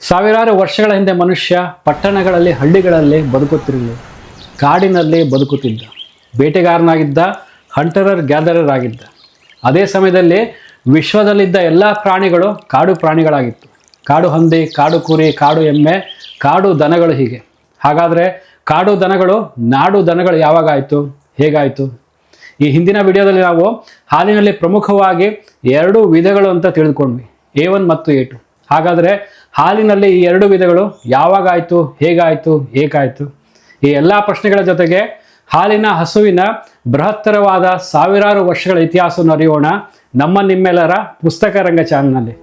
ಸಾವಿರಾರು ವರ್ಷಗಳ ಹಿಂದೆ ಮನುಷ್ಯ ಪಟ್ಟಣಗಳಲ್ಲಿ, ಹಳ್ಳಿಗಳಲ್ಲಿ ಬದುಕುತ್ತಿರಲಿಲ್ಲ. ಕಾಡಿನಲ್ಲಿ ಬದುಕುತ್ತಿದ್ದ. ಬೇಟೆಗಾರನಾಗಿದ್ದ ಹಂಟರರ್ ಗ್ಯಾದರರ್ ಆಗಿದ್ದ. ಅದೇ ಸಮಯದಲ್ಲಿ ವಿಶ್ವದಲ್ಲಿದ್ದ ಎಲ್ಲ ಪ್ರಾಣಿಗಳು ಕಾಡು ಪ್ರಾಣಿಗಳಾಗಿತ್ತು. ಕಾಡು ಹಂದಿ, ಕಾಡು ಕುರಿ, ಕಾಡು ಎಮ್ಮೆ, ಕಾಡು ದನಗಳು ಹೀಗೆ. ಹಾಗಾದರೆ ಕಾಡು ದನಗಳು, ನಾಡು ದನಗಳು ಯಾವಾಗಾಯಿತು? ಹೇಗಾಯಿತು? ಈ ಹಿಂದಿನ ವಿಡಿಯೋದಲ್ಲಿ ನಾವು ಹಾಲಿನಲ್ಲಿ ಪ್ರಮುಖವಾಗಿ ಎರಡು ವಿಧಗಳು ಅಂತ ತಿಳಿದುಕೊಂಡ್ವಿ. ಎ ಒನ್ ಮತ್ತು ಎ ಟು. ಹಾಗಾದರೆ ಹಾಲಿನಲ್ಲಿ ಈ ಎರಡು ವಿಧಗಳು ಯಾವಾಗಾಯಿತು, ಹೇಗಾಯಿತು, ಏಕಾಯಿತು? ಈ ಎಲ್ಲ ಪ್ರಶ್ನೆಗಳ ಜೊತೆಗೆ ಹಾಲಿನ ಹಸುವಿನ ಬೃಹತ್ತರವಾದ ಸಾವಿರಾರು ವರ್ಷಗಳ ಇತಿಹಾಸವನ್ನು ಅರಿಯೋಣ ನಮ್ಮ ನಿಮ್ಮೆಲ್ಲರ ಪುಸ್ತಕ ರಂಗ ಚಾನಲ್ನಲ್ಲಿ.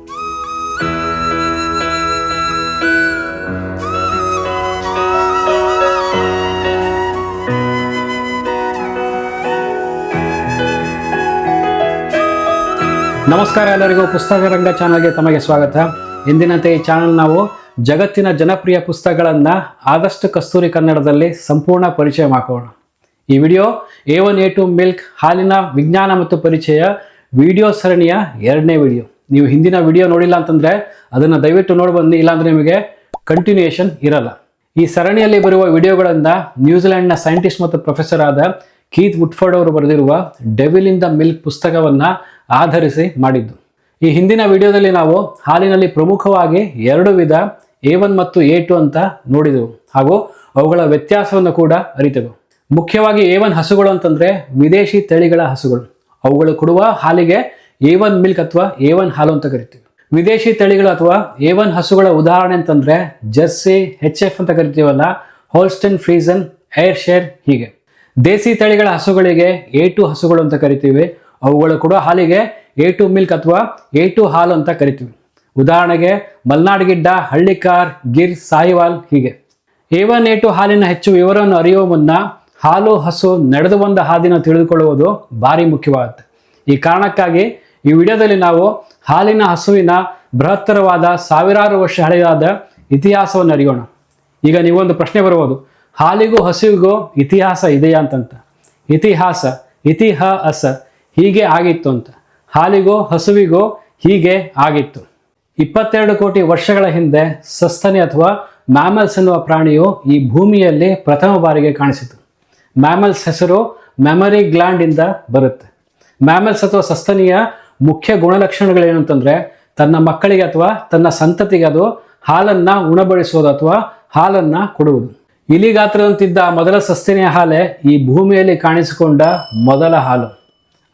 ನಮಸ್ಕಾರ ಎಲ್ಲರಿಗೂ. ಪುಸ್ತಕ ರಂಗ ಚಾನಲ್ಗೆ ತಮಗೆ ಸ್ವಾಗತ. ಎಂದಿನಂತೆ ಈ ಚಾನಲ್ ನಾವು ಜಗತ್ತಿನ ಜನಪ್ರಿಯ ಪುಸ್ತಕಗಳನ್ನು ಆದಷ್ಟು ಕಸ್ತೂರಿ ಕನ್ನಡದಲ್ಲಿ ಸಂಪೂರ್ಣ ಪರಿಚಯ ಮಾಡೋಣ ಈ video A one A two milk ಹಾಲಿನ ವಿಜ್ಞಾನ ಮತ್ತು ಪರಿಚಯ ವಿಡಿಯೋ ಸರಣಿಯ ಎರಡನೇ ವಿಡಿಯೋ ನೀವು ಹಿಂದಿನ ವಿಡಿಯೋ ನೋಡಿಲ್ಲ ಅಂತಂದರೆ ಅದನ್ನು ದಯವಿಟ್ಟು ನೋಡಿ ಇಲ್ಲಾಂದರೆ ನಿಮಗೆ ಕಂಟಿನ್ಯೂಯೇಷನ್ ಇರಲ್ಲ. ಈ ಸರಣಿಯಲ್ಲಿ ಬರುವ ವಿಡಿಯೋಗಳನ್ನು ನ್ಯೂಜಿಲೆಂಡ್ನ ಸೈಂಟಿಸ್ಟ್ ಮತ್ತು ಪ್ರೊಫೆಸರ್ ಆದ ಕೀತ್ ವುಡ್ಫರ್ಡ್ ಅವರು ಬರೆದಿರುವ ಡೆವಿಲ್ ಇನ್ ದ ಮಿಲ್ಕ್ ಪುಸ್ತಕವನ್ನು ಆಧರಿಸಿ ಮಾಡಿದ್ದು. ಈ ಹಿಂದಿನ ವಿಡಿಯೋದಲ್ಲಿ ನಾವು ಹಾಲಿನಲ್ಲಿ ಪ್ರಮುಖವಾಗಿ ಎರಡು ವಿಧ ಎ ಒನ್ ಮತ್ತು ಎ ಟು ಅಂತ ನೋಡಿದೆವು. ಹಾಗೂ ಅವುಗಳ ವ್ಯತ್ಯಾಸವನ್ನು ಕೂಡ ಅರಿತೆವು. ಮುಖ್ಯವಾಗಿ ಎ ಒನ್ ಹಸುಗಳು ಅಂತಂದ್ರೆ ವಿದೇಶಿ ತಳಿಗಳ ಹಸುಗಳು. ಅವುಗಳು ಕೊಡುವ ಹಾಲಿಗೆ ಎ ಒನ್ ಮಿಲ್ಕ್ ಅಥವಾ ಎ ಒನ್ ಹಾಲು ಅಂತ ಕರಿತೀವಿ. ವಿದೇಶಿ ತಳಿಗಳು ಅಥವಾ ಎ ಒನ್ ಹಸುಗಳ ಉದಾಹರಣೆ ಅಂತಂದ್ರೆ ಜರ್ಸಿ ಹೆಚ್ ಎಫ್ ಅಂತ ಕರಿತೀವಲ್ಲ, ಹೋಲ್ಸ್ಟನ್ ಫ್ರೀಸನ್ ಏರ್ ಶೇರ್ ಹೀಗೆ. ದೇಸಿ ತಳಿಗಳ ಹಸುಗಳಿಗೆ ಎ ಟು ಹಸುಗಳು ಅಂತ ಕರಿತೀವಿ. ಅವುಗಳು ಕೂಡ ಹಾಲಿಗೆ ಎ ಟು ಮಿಲ್ಕ್ ಅಥವಾ ಎ ಟು ಹಾಲು ಅಂತ ಕರಿತೀವಿ. ಉದಾಹರಣೆಗೆ ಮಲ್ನಾಡ್ ಗಿಡ್ಡ ಹಳ್ಳಿಕಾರ್, ಗಿರ್, ಸಾಹಿವಾಲ್ ಹೀಗೆ. ಎ ಒನ್ ಎ ಟು ಹಾಲಿನ ಹೆಚ್ಚು ವಿವರವನ್ನು ಅರಿಯುವ ಮುನ್ನ ಹಾಲು, ಹಸು ನಡೆದು ಬಂದ ಹಾದಿನ ತಿಳಿದುಕೊಳ್ಳುವುದು ಭಾರಿ ಮುಖ್ಯವಾಗುತ್ತೆ ಈ ಕಾರಣಕ್ಕಾಗಿ ಈ ವಿಡಿಯೋದಲ್ಲಿ ನಾವು ಹಾಲಿನ ಹಸುವಿನ ಬೃಹತ್ತರವಾದ ಸಾವಿರಾರು ವರ್ಷ ಹಳೆಯಾದ ಇತಿಹಾಸವನ್ನು ಅರಿಯೋಣ. ಈಗ ನೀವೊಂದು ಪ್ರಶ್ನೆ ಬರಬಹುದು. ಹಾಲಿಗೂ ಹಸುವಿಗೂ ಇತಿಹಾಸ ಇದೆಯಾ ಅಂತಂತ. ಇತಿಹಾಸ ಇತಿಹ ಅಸ ಹೀಗೆ ಆಗಿತ್ತು ಅಂತ. ಹಾಲಿಗೂ ಹಸುವಿಗೋ ಹೀಗೆ ಆಗಿತ್ತು. ಇಪ್ಪತ್ತೆರಡು ಕೋಟಿ ವರ್ಷಗಳ ಹಿಂದೆ ಸಸ್ತನಿ ಅಥವಾ ಮ್ಯಾಮಲ್ಸ್ ಎನ್ನುವ ಪ್ರಾಣಿಯು ಈ ಭೂಮಿಯಲ್ಲಿ ಪ್ರಥಮ ಬಾರಿಗೆ ಕಾಣಿಸಿತು. ಮ್ಯಾಮಲ್ಸ್ ಹೆಸರು ಮೆಮರಿ ಗ್ಲ್ಯಾಂಡ್ ಇಂದ ಬರುತ್ತೆ. ಮ್ಯಾಮಲ್ಸ್ ಅಥವಾ ಸಸ್ತನಿಯ ಮುಖ್ಯ ಗುಣಲಕ್ಷಣಗಳೇನು ಅಂತಂದ್ರೆ ತನ್ನ ಮಕ್ಕಳಿಗೆ ಅಥವಾ ತನ್ನ ಸಂತತಿಗೆ ಅದು ಹಾಲನ್ನ ಉಣಬಡಿಸುವುದು ಅಥವಾ ಹಾಲನ್ನ ಕೊಡುವುದು. ಇಲಿ ಗಾತ್ರದಂತಿದ್ದ ಮೊದಲ ಸಸ್ತನಿಯ ಹಾಲೆ ಈ ಭೂಮಿಯಲ್ಲಿ ಕಾಣಿಸಿಕೊಂಡ ಮೊದಲ ಹಾಲು.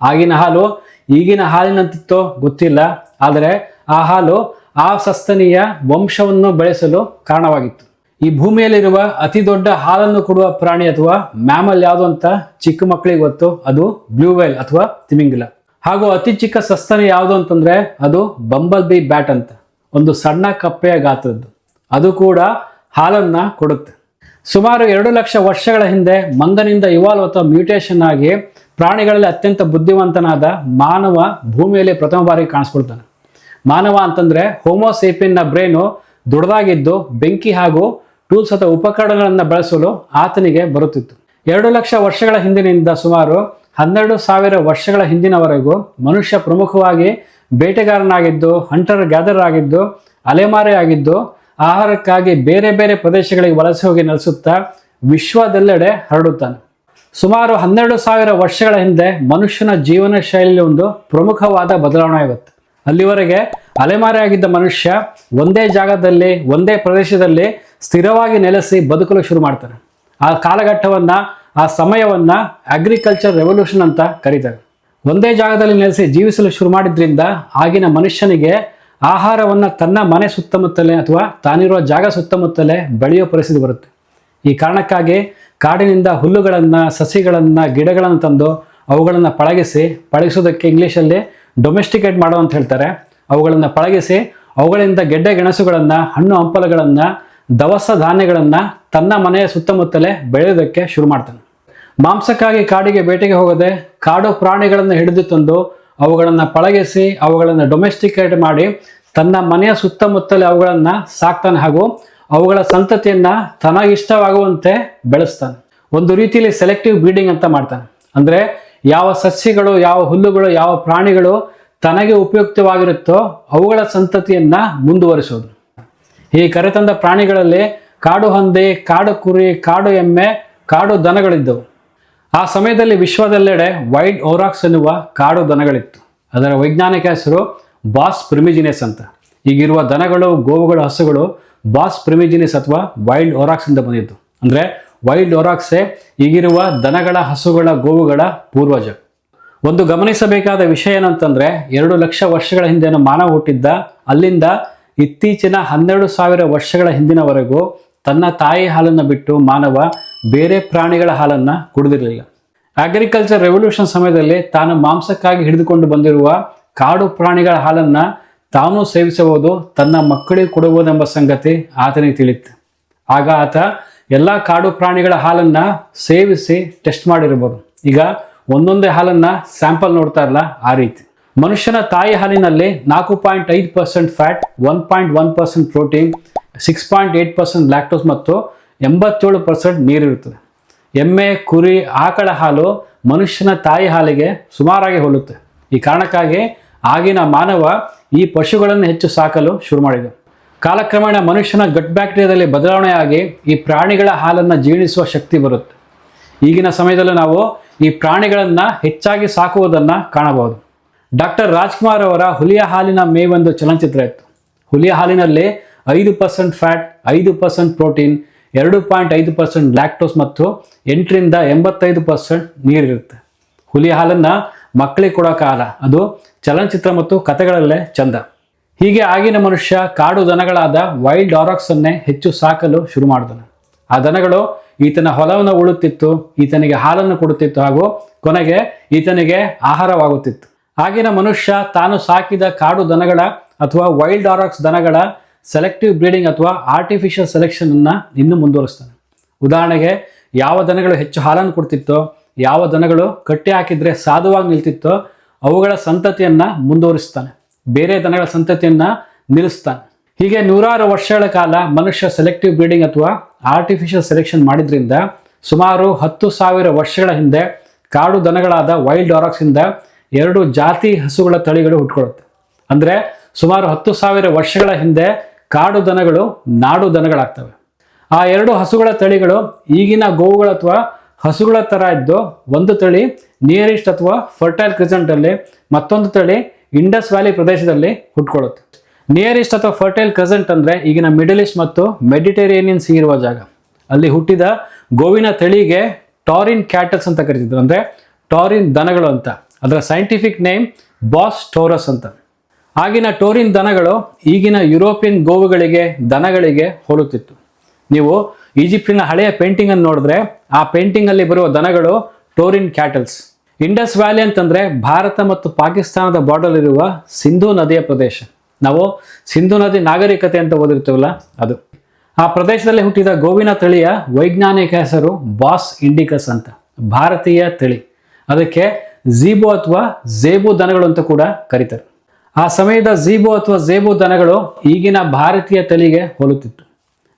ಆಗಿನ ಹಾಲು ಈಗಿನ ಹಾಲಿನಂತಿತ್ತೋ ಗೊತ್ತಿಲ್ಲ, ಆದರೆ ಆ ಹಾಲು ಆ ಸಸ್ತನಿಯ ವಂಶವನ್ನು ಬೆಳೆಸಲು ಕಾರಣವಾಗಿತ್ತು. ಈ ಭೂಮಿಯಲ್ಲಿರುವ ಅತಿ ದೊಡ್ಡ ಹಾಲನ್ನು ಕೊಡುವ ಪ್ರಾಣಿ ಅಥವಾ ಮ್ಯಾಮಲ್ ಯಾವುದು ಅಂತ ಚಿಕ್ಕ ಮಕ್ಕಳಿಗೆ ಗೊತ್ತು, ಅದು ಬ್ಲೂ ವೇಲ್ ಅಥವಾ ತಿಮಿಂಗಿಲ. ಹಾಗೂ ಅತಿ ಚಿಕ್ಕ ಸಸ್ತನಿ ಯಾವುದು ಅಂತಂದ್ರೆ ಅದು ಬಂಬಲ್ ಬಿ ಬ್ಯಾಟ್ ಅಂತ, ಒಂದು ಸಣ್ಣ ಕಪ್ಪೆಯ ಗಾತ್ರದ್ದು. ಅದು ಕೂಡ ಹಾಲನ್ನ ಕೊಡುತ್ತೆ. ಸುಮಾರು ಎರಡು ಲಕ್ಷ ವರ್ಷಗಳ ಹಿಂದೆ ಮಂಗನಿಂದ ಇವಾಲ್ವ್ ಅಥವಾ ಮ್ಯೂಟೇಷನ್ ಆಗಿ ಪ್ರಾಣಿಗಳಲ್ಲಿ ಅತ್ಯಂತ ಬುದ್ಧಿವಂತನಾದ ಮಾನವ ಭೂಮಿಯಲ್ಲಿ ಪ್ರಥಮ ಬಾರಿಗೆ ಕಾಣಿಸ್ಕೊಳ್ತಾನೆ. ಮಾನವ ಅಂತಂದ್ರೆ ಹೋಮೋಸೇಪಿಯನ್ನ ಬ್ರೈನು ದೊಡ್ಡದಾಗಿದ್ದು ಬೆಂಕಿ ಹಾಗೂ ಟೂಲ್ಸ್ ಅಥವಾ ಉಪಕರಣಗಳನ್ನು ಬಳಸಲು ಆತನಿಗೆ ಬರುತ್ತಿತ್ತು. ಎರಡು ಲಕ್ಷ ವರ್ಷಗಳ ಹಿಂದಿನಿಂದ ಸುಮಾರು ಹನ್ನೆರಡು ಸಾವಿರ ವರ್ಷಗಳ ಹಿಂದಿನವರೆಗೂ ಮನುಷ್ಯ ಪ್ರಮುಖವಾಗಿ ಬೇಟೆಗಾರನಾಗಿದ್ದು ಹಂಟರ್ ಗ್ಯಾದರ್ ಆಗಿದ್ದು, ಅಲೆಮಾರಿ ಆಗಿದ್ದು, ಆಹಾರಕ್ಕಾಗಿ ಬೇರೆ ಬೇರೆ ಪ್ರದೇಶಗಳಿಗೆ ವಲಸೆ ಹೋಗಿ ನೆಲೆಸುತ್ತಾ ವಿಶ್ವದೆಲ್ಲೆಡೆ ಹರಡುತ್ತಾನೆ. ಸುಮಾರು ಹನ್ನೆರಡು ಸಾವಿರ ವರ್ಷಗಳ ಹಿಂದೆ ಮನುಷ್ಯನ ಜೀವನ ಶೈಲಿಯಲ್ಲಿ ಒಂದು ಪ್ರಮುಖವಾದ ಬದಲಾವಣೆ ಆಗುತ್ತೆ ಅಲ್ಲಿವರೆಗೆ ಅಲೆಮಾರಿಯಾಗಿದ್ದ ಮನುಷ್ಯ ಒಂದೇ ಜಾಗದಲ್ಲಿ, ಒಂದೇ ಪ್ರದೇಶದಲ್ಲಿ ಸ್ಥಿರವಾಗಿ ನೆಲೆಸಿ ಬದುಕಲು ಶುರು ಮಾಡ್ತಾರೆ ಆ ಕಾಲಘಟ್ಟವನ್ನ, ಆ ಸಮಯವನ್ನ ಅಗ್ರಿಕಲ್ಚರ್ ರೆವಲ್ಯೂಷನ್ ಅಂತ ಕರೀತಾರೆ. ಒಂದೇ ಜಾಗದಲ್ಲಿ ನೆಲೆಸಿ ಜೀವಿಸಲು ಶುರು ಮಾಡಿದ್ರಿಂದ ಆಗಿನ ಮನುಷ್ಯನಿಗೆ ಆಹಾರವನ್ನ ತನ್ನ ಮನೆ ಸುತ್ತಮುತ್ತಲೇ ಅಥವಾ ತಾನಿರುವ ಜಾಗ ಸುತ್ತಮುತ್ತಲೇ ಬೆಳೆಯೋ ಪರಿಸ್ಥಿತಿ ಬರುತ್ತೆ. ಈ ಕಾರಣಕ್ಕಾಗಿ ಕಾಡಿನಿಂದ ಹುಲ್ಲುಗಳನ್ನು, ಸಸಿಗಳನ್ನು, ಗಿಡಗಳನ್ನು ತಂದು ಅವುಗಳನ್ನು ಪಳಗಿಸಿ, ಪಳಗಿಸೋದಕ್ಕೆ ಇಂಗ್ಲೀಷಲ್ಲಿ ಡೊಮೆಸ್ಟಿಕೇಟ್ ಮಾಡೋ ಅಂತ ಹೇಳ್ತಾರೆ. ಅವುಗಳನ್ನು ಪಳಗಿಸಿ ಅವುಗಳಿಂದ ಗೆಡ್ಡೆ ಗೆಣಸುಗಳನ್ನು, ಹಣ್ಣು ಹಂಪಲುಗಳನ್ನು, ದವಸ ಧಾನ್ಯಗಳನ್ನು ತನ್ನ ಮನೆಯ ಸುತ್ತಮುತ್ತಲೇ ಬೆಳೆಯೋದಕ್ಕೆ ಶುರು ಮಾಡ್ತಾನೆ. ಮಾಂಸಕ್ಕಾಗಿ ಕಾಡಿಗೆ ಬೇಟೆಗೆ ಹೋಗದೆ ಕಾಡು ಪ್ರಾಣಿಗಳನ್ನು ಹಿಡಿದು ತಂದು ಅವುಗಳನ್ನು ಪಳಗಿಸಿ ಅವುಗಳನ್ನು ಡೊಮೆಸ್ಟಿಕೇಟ್ ಮಾಡಿ ತನ್ನ ಮನೆಯ ಸುತ್ತಮುತ್ತಲೇ ಅವುಗಳನ್ನು ಸಾಕ್ತಾನೆ ಹಾಗೂ ಅವುಗಳ ಸಂತತಿಯನ್ನ ತನಗಿಷ್ಟವಾಗುವಂತೆ ಬೆಳೆಸ್ತಾನೆ. ಒಂದು ರೀತಿಯಲ್ಲಿ ಸೆಲೆಕ್ಟಿವ್ ಬ್ರೀಡಿಂಗ್ ಅಂತ ಮಾಡ್ತಾನೆ. ಅಂದ್ರೆ ಯಾವ ಸಸ್ಯಗಳು, ಯಾವ ಹುಲ್ಲುಗಳು, ಯಾವ ಪ್ರಾಣಿಗಳು ತನಗೆ ಉಪಯುಕ್ತವಾಗಿರುತ್ತೋ ಅವುಗಳ ಸಂತತಿಯನ್ನ ಮುಂದುವರಿಸೋದು. ಈ ಕರೆತಂದ ಪ್ರಾಣಿಗಳಲ್ಲಿ ಕಾಡು ಹಂದಿ, ಕಾಡು ಕುರಿ, ಕಾಡು ಎಮ್ಮೆ, ಕಾಡು ದನಗಳಿದ್ದವು. ಆ ಸಮಯದಲ್ಲಿ ವಿಶ್ವದೆಲ್ಲೆಡೆ ವೈಡ್ ಓರಾಕ್ಸ್ ಎನ್ನುವ ಕಾಡು ದನಗಳಿತ್ತು. ಅದರ ವೈಜ್ಞಾನಿಕ ಹೆಸರು ಬಾಸ್ ಪ್ರಿಮಿಜಿನೆಸ್ ಅಂತ. ಈಗಿರುವ ದನಗಳು, ಗೋವುಗಳು, ಹಸುಗಳು ಬಾಸ್ ಪ್ರಿಮಿಜಿನಿಸ್ ಅಥವಾ ವೈಲ್ಡ್ ಒರಾಕ್ಸ್ ಇಂದ ಬಂದಿತ್ತು. ಅಂದರೆ ವೈಲ್ಡ್ ಒರಾಕ್ಸೆ ಈಗಿರುವ ದನಗಳ ಹಸುಗಳ ಗೋವುಗಳ ಪೂರ್ವಜ. ಒಂದು ಗಮನಿಸಬೇಕಾದ ವಿಷಯ ಏನಂತಂದ್ರೆ ಎರಡು ಲಕ್ಷ ವರ್ಷಗಳ ಹಿಂದೆನ ಮಾನವ ಹುಟ್ಟಿದ್ದ, ಅಲ್ಲಿಂದ ಇತ್ತೀಚಿನ ಹನ್ನೆರಡು ಸಾವಿರ ವರ್ಷಗಳ ಹಿಂದಿನವರೆಗೂ ತನ್ನ ತಾಯಿ ಹಾಲನ್ನು ಬಿಟ್ಟು ಮಾನವ ಬೇರೆ ಪ್ರಾಣಿಗಳ ಹಾಲನ್ನು ಕುಡಿದಿರಲಿಲ್ಲ. ಅಗ್ರಿಕಲ್ಚರ್ ರೆವಲ್ಯೂಷನ್ ಸಮಯದಲ್ಲಿ ತಾನು ಮಾಂಸಕ್ಕಾಗಿ ಹಿಡಿದುಕೊಂಡು ಬಂದಿರುವ ಕಾಡು ಪ್ರಾಣಿಗಳ ಹಾಲನ್ನು ತಾನು ಸೇವಿಸಬಹುದು ತನ್ನ ಮಕ್ಕಳಿಗೆ ಕೊಡಬಹುದೆಂಬ ಸಂಗತಿ ಆತನಿಗೆ ತಿಳಿತು. ಆಗ ಆತ ಎಲ್ಲ ಕಾಡು ಪ್ರಾಣಿಗಳ ಹಾಲನ್ನ ಸೇವಿಸಿ ಟೆಸ್ಟ್ ಮಾಡಿರ್ಬೋದು. ಈಗ ಒಂದೊಂದೇ ಹಾಲನ್ನ ಸ್ಯಾಂಪಲ್ ನೋಡ್ತಾ ಇರಲ್ಲ ಆ ರೀತಿ. ಮನುಷ್ಯನ ತಾಯಿ ಹಾಲಿನಲ್ಲಿ ನಾಲ್ಕು ಪಾಯಿಂಟ್ ಐದು percent fat, one point one percent protein, six point eight percent lactose ಮತ್ತು ಎಂಬತ್ತೇಳು ಪರ್ಸೆಂಟ್ ನೀರಿರುತ್ತದೆ ಎಮ್ಮೆ, ಕುರಿ, ಆಕಳ ಹಾಲು ಮನುಷ್ಯನ ತಾಯಿ ಹಾಲಿಗೆ ಸುಮಾರಾಗಿ ಹೋಲುತ್ತೆ. ಈ ಕಾರಣಕ್ಕಾಗಿ ಆಗಿನ ಮಾನವ ಈ ಪಶುಗಳನ್ನು ಹೆಚ್ಚು ಸಾಕಲು ಶುರು ಮಾಡಿದ. ಕಾಲಕ್ರಮೇಣ ಮನುಷ್ಯನ ಗಟ್ ಬ್ಯಾಕ್ಟೀರಿಯಾದಲ್ಲಿ ಬದಲಾವಣೆಯಾಗಿ ಈ ಪ್ರಾಣಿಗಳ ಹಾಲನ್ನು ಜೀರ್ಣಿಸುವ ಶಕ್ತಿ ಬರುತ್ತೆ. ಈಗಿನ ಸಮಯದಲ್ಲಿ ನಾವು ಈ ಪ್ರಾಣಿಗಳನ್ನು ಹೆಚ್ಚಾಗಿ ಸಾಕುವುದನ್ನು ಕಾಣಬಹುದು. ಡಾಕ್ಟರ್ ರಾಜ್ಕುಮಾರ್ ಅವರ ಹುಲಿಯ ಹಾಲಿನ ಮೇವೊಂದು ಚಲನಚಿತ್ರ ಇತ್ತು. ಹುಲಿಯ ಹಾಲಿನಲ್ಲಿ ಐದು ಪರ್ಸೆಂಟ್ ಫ್ಯಾಟ್, ಐದು ಪರ್ಸೆಂಟ್ ಪ್ರೋಟೀನ್, ಎರಡು ಪಾಯಿಂಟ್ ಐದು ಪರ್ಸೆಂಟ್ ಲ್ಯಾಕ್ಟೋಸ್ ಮತ್ತು ಎಂಟರಿಂದ ಎಂಬತ್ತೈದು ಪರ್ಸೆಂಟ್ ನೀರಿರುತ್ತೆ. ಹುಲಿಯ ಹಾಲನ್ನು ಮಕ್ಕಳಿಗೆ ಕೊಡೋಕ್ಕಾಗಲ್ಲ ಅದು ಚಲನಚಿತ್ರ ಮತ್ತು ಕಥೆಗಳಲ್ಲೇ ಚಂದ. ಹೀಗೆ ಆಗಿನ ಮನುಷ್ಯ ಕಾಡು ದನಗಳಾದ ವೈಲ್ಡ್ ಅನ್ನೇ ಹೆಚ್ಚು ಸಾಕಲು ಶುರು ಮಾಡಿದನು. ಆ ದನಗಳು ಈತನ ಹೊಲವನ್ನು ಉಳುತ್ತಿತ್ತು, ಈತನಿಗೆ ಹಾಲನ್ನು ಕೊಡುತ್ತಿತ್ತು ಹಾಗೂ ಕೊನೆಗೆ ಈತನಿಗೆ ಆಹಾರವಾಗುತ್ತಿತ್ತು. ಆಗಿನ ಮನುಷ್ಯ ತಾನು ಸಾಕಿದ ಕಾಡು ದನಗಳ ಅಥವಾ ವೈಲ್ಡ್ ಆರಾಕ್ಸ್ ದನಗಳ ಸೆಲೆಕ್ಟಿವ್ ಬ್ರೀಡಿಂಗ್ ಅಥವಾ ಆರ್ಟಿಫಿಷಿಯಲ್ ಸೆಲೆಕ್ಷನ್ ಅನ್ನ ಇನ್ನೂ ಮುಂದುವರಿಸ್ತಾನೆ. ಉದಾಹರಣೆಗೆ, ಯಾವ ದನಗಳು ಹೆಚ್ಚು ಹಾಲನ್ನು ಕೊಡ್ತಿತ್ತೋ, ಯಾವ ದನಗಳು ಕಟ್ಟಿ ಹಾಕಿದ್ರೆ ಸಾಧುವಾಗಿ ನಿಲ್ತಿತ್ತೋ ಅವುಗಳ ಸಂತತಿಯನ್ನ ಮುಂದುವರಿಸ್ತಾನೆ. ಬೇರೆ ದನಗಳ ಸಂತತಿಯನ್ನ ನಿಲ್ಲಿಸ್ತಾನೆ. ಹೀಗೆ ನೂರಾರು ವರ್ಷಗಳ ಕಾಲ ಮನುಷ್ಯ ಸೆಲೆಕ್ಟಿವ್ ಬ್ರೀಡಿಂಗ್ ಅಥವಾ ಆರ್ಟಿಫಿಷಿಯಲ್ ಸೆಲೆಕ್ಷನ್ ಮಾಡಿದ್ರಿಂದ ಸುಮಾರು ಹತ್ತು ಸಾವಿರ ವರ್ಷಗಳ ಹಿಂದೆ ಕಾಡು ದನಗಳಾದ ವೈಲ್ಡ್ ಡಾರಾಕ್ಸ್ ಇಂದ ಎರಡು ಜಾತಿ ಹಸುಗಳ ತಳಿಗಳು ಹುಟ್ಕೊಳ್ಳುತ್ತೆ. ಅಂದ್ರೆ ಸುಮಾರು ಹತ್ತು ಸಾವಿರ ವರ್ಷಗಳ ಹಿಂದೆ ಕಾಡು ದನಗಳು ನಾಡು ದನಗಳಾಗ್ತವೆ. ಆ ಎರಡು ಹಸುಗಳ ತಳಿಗಳು ಈಗಿನ ಗೋವುಗಳ ಅಥವಾ ಹಸುಗಳ ಥರ ಇದ್ದು ಒಂದು ತಳಿ ನಿಯರೆಸ್ಟ್ ಅಥವಾ ಫರ್ಟೈಲ್ ಕ್ರಿಸೆಂಟ್ ಅಲ್ಲಿ ಮತ್ತೊಂದು ತಳಿ ಇಂಡಸ್ ವ್ಯಾಲಿ ಪ್ರದೇಶದಲ್ಲಿ ಹುಟ್ಕೊಳ್ಳುತ್ತೆ. ನಿಯರೆಸ್ಟ್ ಅಥವಾ ಫರ್ಟೈಲ್ ಕ್ರಿಸೆಂಟ್ ಅಂದ್ರೆ ಈಗಿನ ಮಿಡಲ್ ಈಸ್ಟ್ ಮತ್ತು ಮೆಡಿಟೇರಿಯನಿಯನ್ ಸಿ ಇರುವ ಜಾಗ. ಅಲ್ಲಿ ಹುಟ್ಟಿದ ಗೋವಿನ ತಳಿಗೆ ಟಾರಿನ್ ಕ್ಯಾಟಲ್ಸ್ ಅಂತ ಕರಿತಿದ್ರು. ಅಂದ್ರೆ ಟಾರಿನ್ ದನಗಳು ಅಂತ. ಅದರ ಸೈಂಟಿಫಿಕ್ ನೇಮ್ ಬಾಸ್ ಟೋರಸ್ ಅಂತ. ಆಗಿನ ಟೋರಿನ್ ದನಗಳು ಈಗಿನ ಯುರೋಪಿಯನ್ ಗೋವುಗಳಿಗೆ, ದನಗಳಿಗೆ ಹೋಲುತ್ತಿತ್ತು. ನೀವು ಈಜಿಪ್ಟಿನ ಹಳೆಯ ಪೇಂಟಿಂಗ್ ಅನ್ನು ನೋಡಿದ್ರೆ ಆ ಪೇಂಟಿಂಗ್ ಅಲ್ಲಿ ಬರುವ ದನಗಳು ಟೋರಿನ್ ಕ್ಯಾಟಲ್ಸ್ ಇಂಡಸ್ ವ್ಯಾಲಿ ಅಂತಂದ್ರೆ ಭಾರತ ಮತ್ತು ಪಾಕಿಸ್ತಾನದ ಬಾರ್ಡರ್ ಇರುವ ಸಿಂಧೂ ನದಿಯ ಪ್ರದೇಶ. ನಾವು ಸಿಂಧೂ ನದಿ ನಾಗರಿಕತೆ ಅಂತ ಓದಿರ್ತೀವಲ್ಲ, ಅದು. ಆ ಪ್ರದೇಶದಲ್ಲಿ ಹುಟ್ಟಿದ ಗೋವಿನ ತಳಿಯ ವೈಜ್ಞಾನಿಕ ಹೆಸರು ಬಾಸ್ ಇಂಡಿಕಸ್ ಅಂತ. ಭಾರತೀಯ ತಳಿ. ಅದಕ್ಕೆ ಝೀಬೋ ಅಥವಾ ಝೇಬು ದನಗಳು ಅಂತ ಕೂಡ ಕರೀತಾರೆ. ಆ ಸಮಯದ ಝೀಬೋ ಅಥವಾ ಝೇಬು ದನಗಳು ಈಗಿನ ಭಾರತೀಯ ತಳಿಗೆ ಹೋಲುತ್ತಿತ್ತು.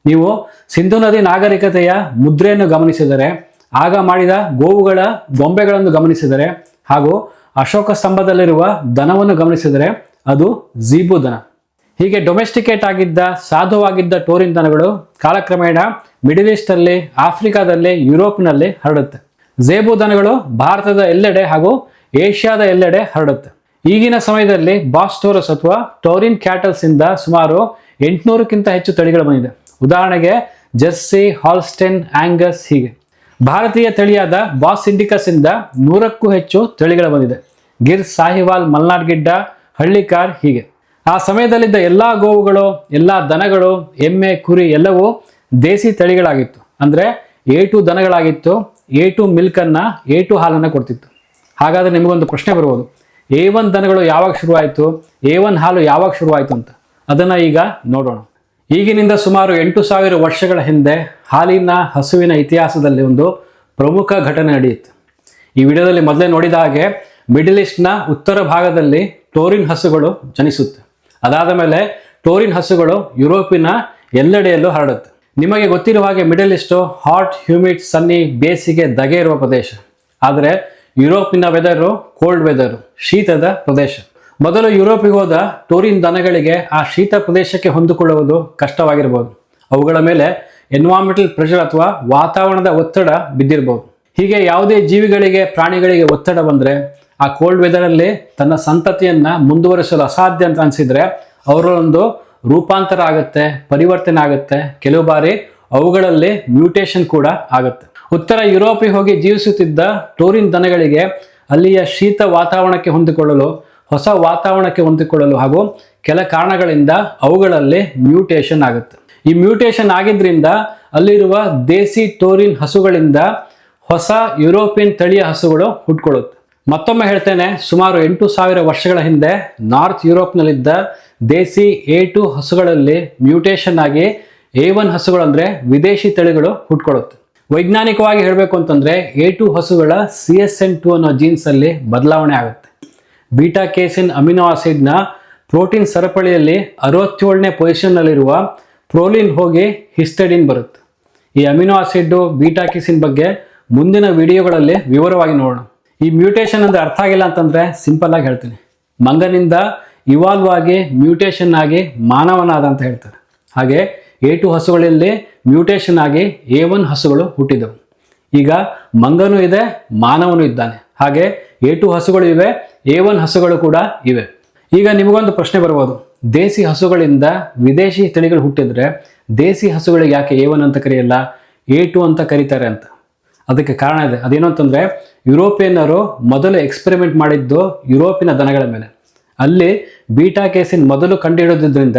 ನೀವು ಸಿಂಧು ನದಿ ನಾಗರಿಕತೆಯ ಮುದ್ರೆಯನ್ನು ಗಮನಿಸಿದರೆ ಆಗ ಮಾಡಿದ ಗೋವುಗಳ ಗೊಂಬೆಗಳನ್ನು ಗಮನಿಸಿದರೆ ಹಾಗೂ ಅಶೋಕ ಸ್ತಂಭದಲ್ಲಿರುವ ದನವನ್ನು ಗಮನಿಸಿದರೆ ಅದು ಝೀಬು ದನ. ಹೀಗೆ ಡೊಮೆಸ್ಟಿಕೇಟ್ ಆಗಿದ್ದ, ಸಾಧುವಾಗಿದ್ದ ಟೋರಿನ್ ದನಗಳು ಕಾಲಕ್ರಮೇಣ ಮಿಡಿಲ್ ಈಸ್ಟಲ್ಲಿ ಆಫ್ರಿಕಾದಲ್ಲಿ ಯುರೋಪ್ನಲ್ಲಿ ಹರಡುತ್ತೆ. ಝೇಬು ದನಗಳು ಭಾರತದ ಎಲ್ಲೆಡೆ ಹಾಗೂ ಏಷ್ಯಾದ ಎಲ್ಲೆಡೆ ಹರಡುತ್ತೆ. ಈಗಿನ ಸಮಯದಲ್ಲಿ ಬಾಸ್ಟೋರಸ್ ಅಥವಾ ಟೋರಿನ್ ಕ್ಯಾಟಲ್ಸ್ ಇಂದ ಸುಮಾರು ಎಂಟುನೂರಕ್ಕಿಂತ ಹೆಚ್ಚು ತಳಿಗಳು ಬಂದಿದೆ. ಉದಾಹರಣೆಗೆ ಜೆರ್ಸಿ ಹಾಲ್ಸ್ಟೆನ್, ಆಂಗಸ್ ಹೀಗೆ. ಭಾರತೀಯ ತಳಿಯಾದ ಬಾಸ್ ಇಂಡಿಕಸ್ ಇಂದ ನೂರಕ್ಕೂ ಹೆಚ್ಚು ತಳಿಗಳು ಬಂದಿದೆ. ಗಿರ್, ಸಾಹಿವಾಲ್, ಮಲ್ನಾಡ್ ಗಿಡ್ಡ, ಹಳ್ಳಿಕಾರ್ ಹೀಗೆ. ಆ ಸಮಯದಲ್ಲಿದ್ದ ಎಲ್ಲಾ ಗೋವುಗಳು, ಎಲ್ಲಾ ದನಗಳು, ಎಮ್ಮೆ, ಕುರಿ ಎಲ್ಲವೂ ದೇಸಿ ತಳಿಗಳಾಗಿತ್ತು. ಅಂದ್ರೆ ಎ ಟು ದನಗಳಾಗಿತ್ತು, ಎ ಟು ಮಿಲ್ಕನ್ನ, ಎ ಟು ಹಾಲನ್ನು ಕೊಡ್ತಿತ್ತು. ಹಾಗಾದ್ರೆ ನಿಮಗೊಂದು ಪ್ರಶ್ನೆ ಬರ್ಬೋದು ಎ ಒನ್ ದನಗಳು ಯಾವಾಗ ಶುರುವಾಯಿತು, ಎ ಒನ್ ಹಾಲು ಯಾವಾಗ ಶುರುವಾಯಿತು ಅಂತ. ಅದನ್ನ ಈಗ ನೋಡೋಣ. ಈಗಿನಿಂದ ಸುಮಾರು ಎಂಟು ಸಾವಿರ ವರ್ಷಗಳ ಹಿಂದೆ ಹಾಲಿನ ಹಸುವಿನ ಇತಿಹಾಸದಲ್ಲಿ ಒಂದು ಪ್ರಮುಖ ಘಟನೆ ನಡೆಯಿತು. ಈ ವಿಡಿಯೋದಲ್ಲಿ ಮೊದಲೇ ನೋಡಿದ ಹಾಗೆ ಮಿಡಲ್ ಈಸ್ಟ್ನ ಉತ್ತರ ಭಾಗದಲ್ಲಿ ಟೋರಿನ್ ಹಸುಗಳು ಜನಿಸುತ್ತೆ. ಅದಾದ ಮೇಲೆ ಟೋರಿನ್ ಹಸುಗಳು ಯುರೋಪಿನ ಎಲ್ಲೆಡೆಯಲ್ಲೂ ಹರಡುತ್ತೆ. ನಿಮಗೆ ಗೊತ್ತಿರುವ ಹಾಗೆ middle east hot, humid, sunny, ಬೇಸಿಗೆ ದಗೆ ಇರುವ ಪ್ರದೇಶ. ಆದರೆ ಯುರೋಪಿನ ವೆದರು ಕೋಲ್ಡ್ ವೆದರು ಶೀತದ ಪ್ರದೇಶ. ಮೊದಲು ಯುರೋಪಿಗೆ ಹೋದ ಟೂರಿನ್ ದನಗಳಿಗೆ ಆ ಶೀತ ಪ್ರದೇಶಕ್ಕೆ ಹೊಂದಿಕೊಳ್ಳುವುದು ಕಷ್ಟವಾಗಿರಬಹುದು ಅವುಗಳ ಮೇಲೆ ಎನ್ವಾರ್ಮೆಂಟಲ್ ಪ್ರೆಷರ್ ಅಥವಾ ವಾತಾವರಣದ ಒತ್ತಡ ಬಿದ್ದಿರಬಹುದು ಹೀಗೆ ಯಾವುದೇ ಜೀವಿಗಳಿಗೆ, ಪ್ರಾಣಿಗಳಿಗೆ ಒತ್ತಡ ಬಂದರೆ ಆ ಕೋಲ್ಡ್ ವೆದರಲ್ಲಿ ತನ್ನ ಸಂತತಿಯನ್ನ ಮುಂದುವರಿಸಲು ಅಸಾಧ್ಯ ಅಂತ ಅನಿಸಿದರೆ ಅವರೊಂದು ರೂಪಾಂತರ ಆಗುತ್ತೆ, ಪರಿವರ್ತನೆ ಆಗುತ್ತೆ. ಕೆಲವು ಬಾರಿ ಅವುಗಳಲ್ಲಿ ಮ್ಯೂಟೇಷನ್ ಕೂಡ ಆಗುತ್ತೆ. ಉತ್ತರ ಯುರೋಪಿಗೆ ಹೋಗಿ ಜೀವಿಸುತ್ತಿದ್ದ ಟೋರಿನ್ ದನಗಳಿಗೆ ಅಲ್ಲಿಯ ಶೀತ ವಾತಾವರಣಕ್ಕೆ ಹೊಂದಿಕೊಳ್ಳಲು ಹೊಸ ವಾತಾವರಣಕ್ಕೆ ಹೊಂದಿಕೊಳ್ಳಲು ಹಾಗೂ ಕೆಲ ಕಾರಣಗಳಿಂದ ಅವುಗಳಲ್ಲಿ ಮ್ಯೂಟೇಷನ್ ಆಗುತ್ತೆ. ಈ ಮ್ಯೂಟೇಷನ್ ಆಗಿದ್ರಿಂದ ಅಲ್ಲಿರುವ ದೇಸಿ ಟೋರಿನ್ ಹಸುಗಳಿಂದ ಹೊಸ ಯುರೋಪಿಯನ್ ತಳಿಯ ಹಸುಗಳು ಹುಟ್ಕೊಳ್ಳುತ್ತೆ. ಮತ್ತೊಮ್ಮೆ ಹೇಳ್ತೇನೆ, ಸುಮಾರು ಎಂಟು ಸಾವಿರ ವರ್ಷಗಳ ಹಿಂದೆ ನಾರ್ತ್ ಯುರೋಪ್ನಲ್ಲಿದ್ದ ದೇಸಿ ಎ ಟು ಹಸುಗಳಲ್ಲಿ ಮ್ಯೂಟೇಷನ್ ಆಗಿ ಎ ಒನ್ ಹಸುಗಳಂದರೆ ವಿದೇಶಿ ತಳಿಗಳು ಹುಟ್ಕೊಳ್ಳುತ್ತೆ. ವೈಜ್ಞಾನಿಕವಾಗಿ ಹೇಳಬೇಕು ಅಂತಂದ್ರೆ ಎ ಟು ಹಸುಗಳ ಸಿ ಎಸ್ ಎನ್ ಟು ಅನ್ನೋ ಜೀನ್ಸ್ ಅಲ್ಲಿ ಬದಲಾವಣೆ ಆಗುತ್ತೆ. ಬೀಟಾ ಕೇಸಿನ್ ಅಮಿನೋ ಆಸಿಡ್ನ ಪ್ರೋಟೀನ್ ಸರಪಳಿಯಲ್ಲಿ ಅರವತ್ತೇಳನೇ ಪೊಸಿಷನ್ನಲ್ಲಿರುವ ಪ್ರೋಲಿನ್ ಹೋಗಿ ಹಿಸ್ಟಡಿನ್ ಬರುತ್ತೆ. ಈ ಅಮಿನೋ ಆಸಿಡ್ ಬೀಟಾ ಕೇಸಿನ್ ಬಗ್ಗೆ ಮುಂದಿನ ವಿಡಿಯೋಗಳಲ್ಲಿ ವಿವರವಾಗಿ ನೋಡೋಣ. ಈ ಮ್ಯೂಟೇಷನ್ ಅಂದ್ರೆ ಅರ್ಥ ಆಗಿಲ್ಲ ಅಂತಂದರೆ ಸಿಂಪಲ್ ಆಗಿ ಹೇಳ್ತೀನಿ. ಮಂಗನಿಂದ ಇವಾಲ್ವ್ ಆಗಿ ಮ್ಯೂಟೇಷನ್ ಆಗಿ ಮಾನವನಾದ ಅಂತ ಹೇಳ್ತಾರೆ. ಹಾಗೆ ಎ ಟು ಹಸುಗಳಲ್ಲಿ ಮ್ಯೂಟೇಷನ್ ಆಗಿ ಎ ಒನ್ ಹಸುಗಳು ಹುಟ್ಟಿದವು. ಈಗ ಮಂಗನೂ ಇದೆ, ಮಾನವನು ಇದ್ದಾನೆ. ಹಾಗೆ ಎ ಟು ಹಸುಗಳು ಇವೆ ಎ ಒನ್ ಹಸುಗಳು ಕೂಡ ಇವೆ. ಈಗ ನಿಮಗೊಂದು ಪ್ರಶ್ನೆ ಬರ್ಬೋದು. ದೇಸಿ ಹಸುಗಳಿಂದ ವಿದೇಶಿ ತಳಿಗಳು ಹುಟ್ಟಿದ್ರೆ ದೇಸಿ ಹಸುಗಳಿಗೆ ಯಾಕೆ ಎ ಒನ್ ಅಂತ ಕರೆಯಲ್ಲ ಎ ಟು ಅಂತ ಕರೀತಾರೆ ಅಂತ? ಅದಕ್ಕೆ ಕಾರಣ ಇದೆ. ಅದೇನು ಅಂತಂದ್ರೆ, ಯುರೋಪಿಯನ್ನರು ಮೊದಲು ಎಕ್ಸ್ಪೆರಿಮೆಂಟ್ ಮಾಡಿದ್ದು ಯುರೋಪಿನ ದನಗಳ ಮೇಲೆ. ಅಲ್ಲಿ ಬೀಟಾ ಕೇಸಿನ ಮೊದಲು ಕಂಡುಹಿಡಿದ್ರಿಂದ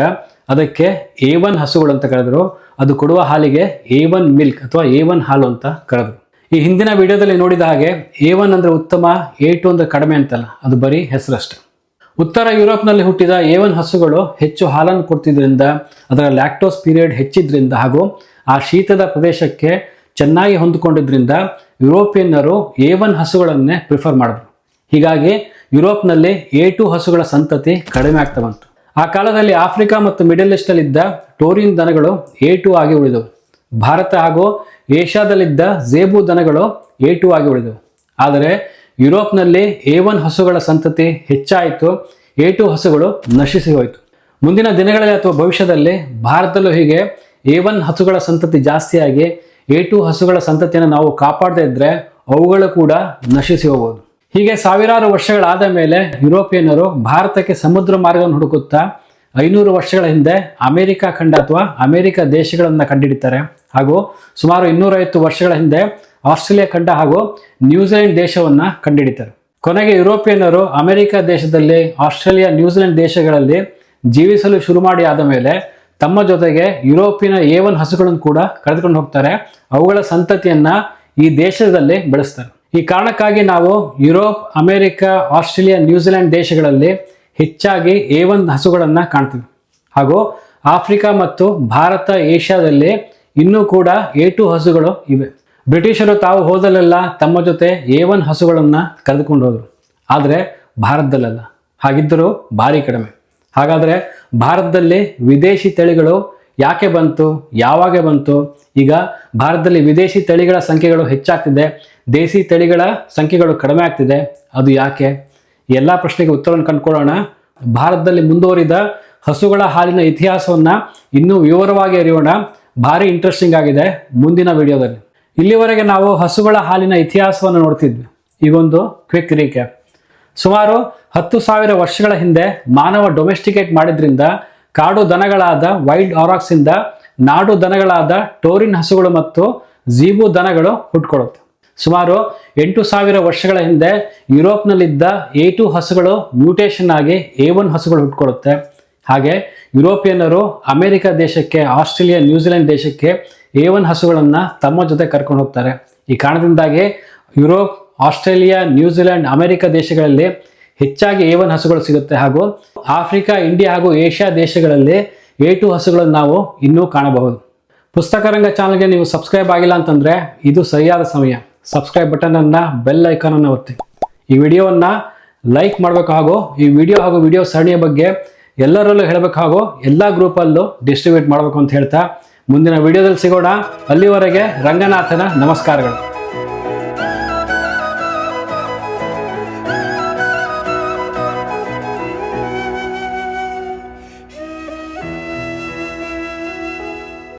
ಅದಕ್ಕೆ ಎ ಒನ್ ಹಸುಗಳು ಅಂತ ಕರೆದರು. ಅದು ಕೊಡುವ ಹಾಲಿಗೆ ಎ ಒನ್ ಮಿಲ್ಕ್ ಅಥವಾ ಎ ಒನ್ ಹಾಲು ಅಂತ ಕರೆದ್ರು. ಈ ಹಿಂದಿನ ವಿಡಿಯೋದಲ್ಲಿ ನೋಡಿದ ಹಾಗೆ ಎ ಒನ್ ಅಂದ್ರೆ ಉತ್ತಮ ಎ ಟು ಅಂದ್ರೆ ಕಡಿಮೆ ಅಂತಲ್ಲ, ಅದು ಬರೀ ಹೆಸರಷ್ಟೆ. ಉತ್ತರ ಯುರೋಪ್ನಲ್ಲಿ ಹುಟ್ಟಿದ ಎ ಒನ್ ಹಸುಗಳು ಹೆಚ್ಚು ಹಾಲನ್ನು ಕೊಡ್ತಿದ್ರಿಂದ, ಅದರ ಲ್ಯಾಕ್ಟೋಸ್ ಪೀರಿಯಡ್ ಹೆಚ್ಚಿದ್ರಿಂದ ಹಾಗೂ ಆ ಶೀತದ ಪ್ರದೇಶಕ್ಕೆ ಚೆನ್ನಾಗಿ ಹೊಂದಿಕೊಂಡಿದ್ರಿಂದ ಯುರೋಪಿಯನ್ನರು ಎ ಒನ್ ಹಸುಗಳನ್ನೇ ಪ್ರಿಫರ್ ಮಾಡಿದ್ರು. ಹೀಗಾಗಿ ಯುರೋಪ್ನಲ್ಲಿ ಎ ಟು ಹಸುಗಳ ಸಂತತಿ ಕಡಿಮೆ ಆಗ್ತಾ ಬಂತು. ಆ ಕಾಲದಲ್ಲಿ ಆಫ್ರಿಕಾ ಮತ್ತು ಮಿಡಲ್ ಈಸ್ಟಲ್ಲಿದ್ದ ಟೋರಿನ್ ದನಗಳು ಎ ಟು ಆಗಿ ಉಳಿದವು. ಭಾರತ ಹಾಗೂ ಏಷ್ಯಾದಲ್ಲಿದ್ದ ಜೇಬು ದನಗಳು ಎ ಟು ಆಗಿ ಉಳಿದವು. ಆದರೆ ಯುರೋಪ್ನಲ್ಲಿ ಎ ಒನ್ ಹಸುಗಳ ಸಂತತಿ ಹೆಚ್ಚಾಯಿತು ಎ ಟು ಹಸುಗಳು ನಶಿಸಿ ಹೋಯಿತು. ಮುಂದಿನ ದಿನಗಳಲ್ಲಿ ಅಥವಾ ಭವಿಷ್ಯದಲ್ಲಿ ಭಾರತದಲ್ಲೂ ಹೀಗೆ ಎ ಒನ್ ಹಸುಗಳ ಸಂತತಿ ಜಾಸ್ತಿಯಾಗಿ ಎ ಟು ಹಸುಗಳ ಸಂತತಿಯನ್ನು ನಾವು ಕಾಪಾಡದೇ ಇದ್ದರೆ ಅವುಗಳು ಕೂಡ ನಶಿಸಿ ಹೋಗ್ಬೋದು. ಹೀಗೆ ಸಾವಿರಾರು ವರ್ಷಗಳಾದ ಮೇಲೆ ಯುರೋಪಿಯನ್ನರು ಭಾರತಕ್ಕೆ ಸಮುದ್ರ ಮಾರ್ಗವನ್ನು ಹುಡುಕುತ್ತಾ ಐನೂರು ವರ್ಷಗಳ ಹಿಂದೆ ಅಮೆರಿಕ ಖಂಡ ಅಥವಾ ಅಮೆರಿಕ ದೇಶಗಳನ್ನು ಕಂಡುಹಿಡಿತಾರೆ ಹಾಗೂ ಸುಮಾರು ಇನ್ನೂರೈವತ್ತು ವರ್ಷಗಳ ಹಿಂದೆ ಆಸ್ಟ್ರೇಲಿಯಾ ಖಂಡ ಹಾಗೂ ನ್ಯೂಜಿಲೆಂಡ್ ದೇಶವನ್ನು ಕಂಡುಹಿಡಿತಾರೆ ಕೊನೆಗೆ ಯುರೋಪಿಯನ್ನರು ಅಮೆರಿಕ ದೇಶದಲ್ಲಿ ಆಸ್ಟ್ರೇಲಿಯಾ ನ್ಯೂಜಿಲೆಂಡ್ ದೇಶಗಳಲ್ಲಿ ಜೀವಿಸಲು ಶುರು ಮಾಡಿ ಆದ ಮೇಲೆ ತಮ್ಮ ಜೊತೆಗೆ ಯುರೋಪಿನ ಏವನ್ ಹಸುಗಳನ್ನು ಕೂಡ ಕರೆದುಕೊಂಡು ಹೋಗ್ತಾರೆ. ಅವುಗಳ ಸಂತತಿಯನ್ನು ಈ ದೇಶದಲ್ಲಿ ಬೆಳೆಸ್ತಾರೆ. ಈ ಕಾರಣಕ್ಕಾಗಿ ನಾವು ಯುರೋಪ್, ಅಮೆರಿಕ, ಆಸ್ಟ್ರೇಲಿಯಾ ನ್ಯೂಜಿಲೆಂಡ್ ದೇಶಗಳಲ್ಲಿ ಹೆಚ್ಚಾಗಿ ಎ ಒನ್ ಹಸುಗಳನ್ನು ಕಾಣ್ತೀವಿ ಹಾಗೂ ಆಫ್ರಿಕಾ ಮತ್ತು ಭಾರತ ಏಷ್ಯಾದಲ್ಲಿ ಇನ್ನೂ ಕೂಡ ಎ ಟು ಹಸುಗಳು ಇವೆ. ಬ್ರಿಟಿಷರು ತಾವು ಹೋದಲ್ಲೆಲ್ಲ ತಮ್ಮ ಜೊತೆ ಎ ಒನ್ ಹಸುಗಳನ್ನು ಕರೆದುಕೊಂಡು ಹೋದರು. ಆದರೆ ಭಾರತದಲ್ಲೆಲ್ಲ. ಹಾಗಿದ್ದರೂ ಭಾರಿ ಕಡಿಮೆ. ಹಾಗಾದರೆ ಭಾರತದಲ್ಲಿ ವಿದೇಶಿ ತಳಿಗಳು ಯಾಕೆ ಬಂತು, ಯಾವಾಗೆ ಬಂತು? ಈಗ ಭಾರತದಲ್ಲಿ ವಿದೇಶಿ ತಳಿಗಳ ಸಂಖ್ಯೆಗಳು ಹೆಚ್ಚಾಗ್ತಿದೆ. ದೇಸಿ ತಳಿಗಳ ಸಂಖ್ಯೆಗಳು ಕಡಿಮೆ ಆಗ್ತಿದೆ. ಅದು ಯಾಕೆ? ಎಲ್ಲ ಪ್ರಶ್ನೆಗೆ ಉತ್ತರವನ್ನು ಕಂಡುಕೊಳ್ಳೋಣ. ಭಾರತದಲ್ಲಿ ಮುಂದುವರಿದ ಹಸುಗಳ ಹಾಲಿನ ಇತಿಹಾಸವನ್ನು ಇನ್ನೂ ವಿವರವಾಗಿ ಅರಿಯೋಣ. ಭಾರಿ ಇಂಟ್ರೆಸ್ಟಿಂಗ್ ಆಗಿದೆ ಮುಂದಿನ ವಿಡಿಯೋದಲ್ಲಿ. ಇಲ್ಲಿವರೆಗೆ ನಾವು ಹಸುಗಳ ಹಾಲಿನ ಇತಿಹಾಸವನ್ನು ನೋಡ್ತಿದ್ವಿ. ಈಗೊಂದು ಕ್ವಿಕ್ ರೀಕ್ಯಾಪ್ ಸುಮಾರು ಹತ್ತು ಸಾವಿರ ವರ್ಷಗಳ ಹಿಂದೆ ಮಾನವ ಡೊಮೆಸ್ಟಿಕೇಟ್ ಮಾಡಿದ್ರಿಂದ ಕಾಡು ದನಗಳಾದ ವೈಲ್ಡ್ ಆರಾಕ್ಸ್ ಇಂದ ನಾಡು ದನಗಳಾದ ಟೋರಿನ್ ಹಸುಗಳು ಮತ್ತು ಜೀಬು ದನಗಳು ಹುಟ್ಕೊಳ್ಳುತ್ತೆ ಸುಮಾರು ಎಂಟು ಸಾವಿರ ವರ್ಷಗಳ ಹಿಂದೆ ಯುರೋಪ್ನಲ್ಲಿದ್ದ ಎ ಟು ಹಸುಗಳು ಮ್ಯೂಟೇಷನ್ ಆಗಿ ಎ ಒನ್ ಹಸುಗಳು ಹುಟ್ಕೊಳ್ಳುತ್ತೆ. ಹಾಗೆ ಯುರೋಪಿಯನ್ನರು ಅಮೆರಿಕ ದೇಶಕ್ಕೆ, ಆಸ್ಟ್ರೇಲಿಯಾ, ನ್ಯೂಜಿಲೆಂಡ್ ದೇಶಕ್ಕೆ ಎ ಒನ್ ಹಸುಗಳನ್ನು ತಮ್ಮ ಜೊತೆ ಕರ್ಕೊಂಡು ಹೋಗ್ತಾರೆ. ಈ ಕಾರಣದಿಂದಾಗಿ ಯುರೋಪ್, ಆಸ್ಟ್ರೇಲಿಯಾ, ನ್ಯೂಜಿಲೆಂಡ್, ಅಮೆರಿಕ ದೇಶಗಳಲ್ಲಿ ಹೆಚ್ಚಾಗಿ ಎ ಒನ್ ಹಸುಗಳು ಸಿಗುತ್ತೆ. ಹಾಗೂ ಆಫ್ರಿಕಾ, ಇಂಡಿಯಾ ಹಾಗೂ ಏಷ್ಯಾ ದೇಶಗಳಲ್ಲಿ ಎ ಟು ಹಸುಗಳನ್ನು ನಾವು ಇನ್ನೂ ಕಾಣಬಹುದು. ಪುಸ್ತಕ ರಂಗ ಚಾನಲ್ಗೆ ನೀವು ಸಬ್ಸ್ಕ್ರೈಬ್ ಆಗಿಲ್ಲ ಅಂತಂದರೆ ಇದು ಸರಿಯಾದ ಸಮಯ. ಸಬ್ಸ್ಕ್ರೈಬ್ ಬಟನ್ ಅನ್ನ ಬೆಲ್ ಐಕಾನ್ ಅನ್ನು ಒತ್ತಿ. ಈ ವಿಡಿಯೋವನ್ನ ಲೈಕ್ ಮಾಡಬೇಕು ಹಾಗೂ ಈ ವಿಡಿಯೋ ಹಾಗೂ ವಿಡಿಯೋ ಸರಣಿಯ ಬಗ್ಗೆ ಎಲ್ಲರಲ್ಲೂ ಹೇಳಬೇಕು ಹಾಗೂ ಎಲ್ಲ ಗ್ರೂಪಲ್ಲೂ ಡಿಸ್ಟ್ರಿಬ್ಯೂಟ್ ಮಾಡಬೇಕು ಅಂತ ಹೇಳ್ತಾ ಮುಂದಿನ ವಿಡಿಯೋದಲ್ಲಿ ಸಿಗೋಣ. ಅಲ್ಲಿವರೆಗೆ ರಂಗನಾಥನ ನಮಸ್ಕಾರಗಳು.